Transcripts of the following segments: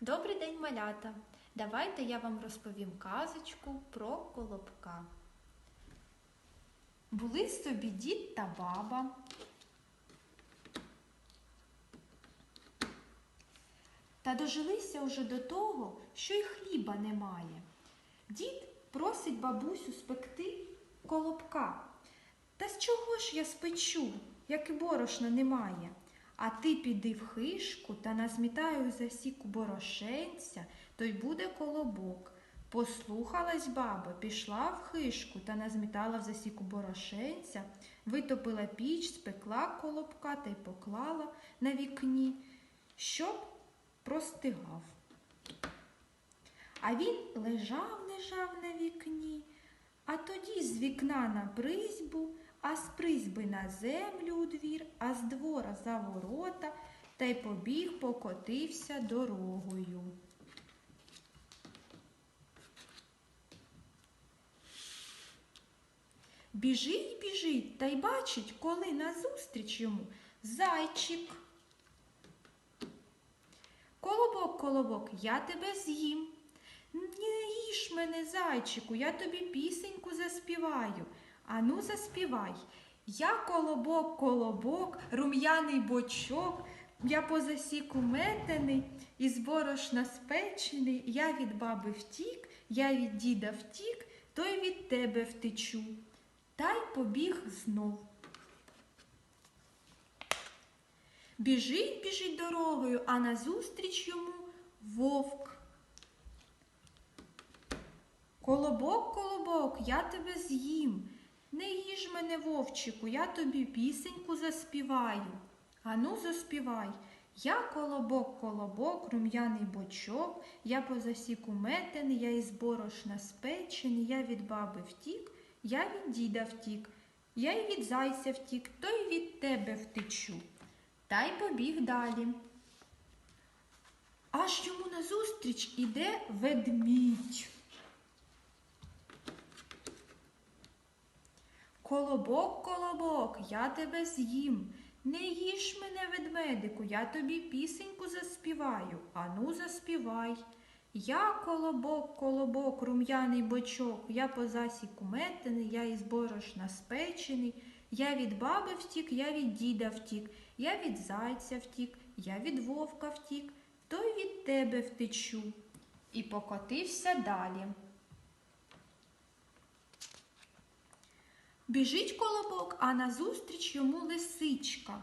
Добрий день, малята! Давайте я вам розповім казочку про колобка. Були собі дід та баба. Та дожилися уже до того, що й хліба немає. Дід просить бабусю спекти колобка. Та з чого ж я спечу, як і борошна немає? А ти піди в хишку та назмітай у засіку борошенця, то й буде колобок. Послухалась баба, пішла в хишку та назмітала в засіку борошенця, витопила піч, спекла колобка та й поклала на вікні, щоб простигав. А він лежав, лежав на вікні, а тоді з вікна на призьбу, а з призьби на землю у двір, а з двора за ворота, та й побіг покотився дорогою. Біжить, біжить, та й бачить, коли назустріч йому зайчик. Колобок, колобок, я тебе з'їм. Не їж мене, зайчику, я тобі пісеньку заспіваю. Ану, заспівай. Я колобок, колобок, рум'яний бочок, я по засіку метений, із борошна спечений, я від баби втік, я від діда втік, то й від тебе втечу. Та й побіг знов. Біжить, біжить дорогою, а назустріч йому вовк. Колобок, колобок, я тебе з'їм. Не їж мене, вовчику, я тобі пісеньку заспіваю. Ану, заспівай. Я колобок, колобок, рум'яний бочок, я по засіку метений, я із борошна спечений, я від баби втік, я від діда втік, я й від зайця втік, то й від тебе втечу. Та й побіг далі. Аж йому назустріч іде ведмідь. Колобок, колобок, я тебе з'їм. Не їж мене, ведмедику, я тобі пісеньку заспіваю. Ану, заспівай. Я колобок, колобок, рум'яний бочок, я по засіку метений, я із борошна спечений, я від баби втік, я від діда втік, я від зайця втік, я від вовка втік, то й від тебе втечу. І покотився далі. Біжить колобок, а назустріч йому лисичка.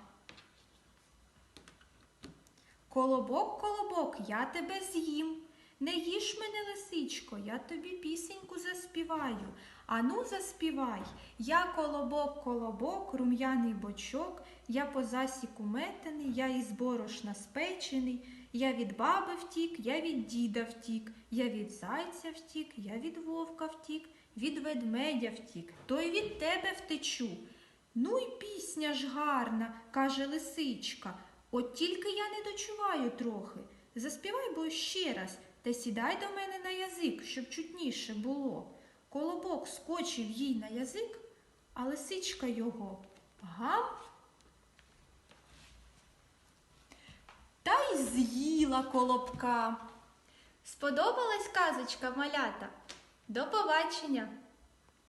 Колобок, колобок, я тебе з'їм. Не їж мене, лисичко, я тобі пісеньку заспіваю. Ану, заспівай. Я колобок, колобок, рум'яний бочок, я по засіку метений, я із борошна спечений, я від баби втік, я від діда втік, я від зайця втік, я від вовка втік, від ведмедя втік, то й від тебе втечу. Ну й пісня ж гарна, каже лисичка. От тільки я не дочуваю трохи. Заспівай бо ще раз та сідай до мене на язик, щоб чутніше було. Колобок скочив їй на язик, а лисичка його гав та й з'їла колобка. Сподобалась казочка малята? До побачення!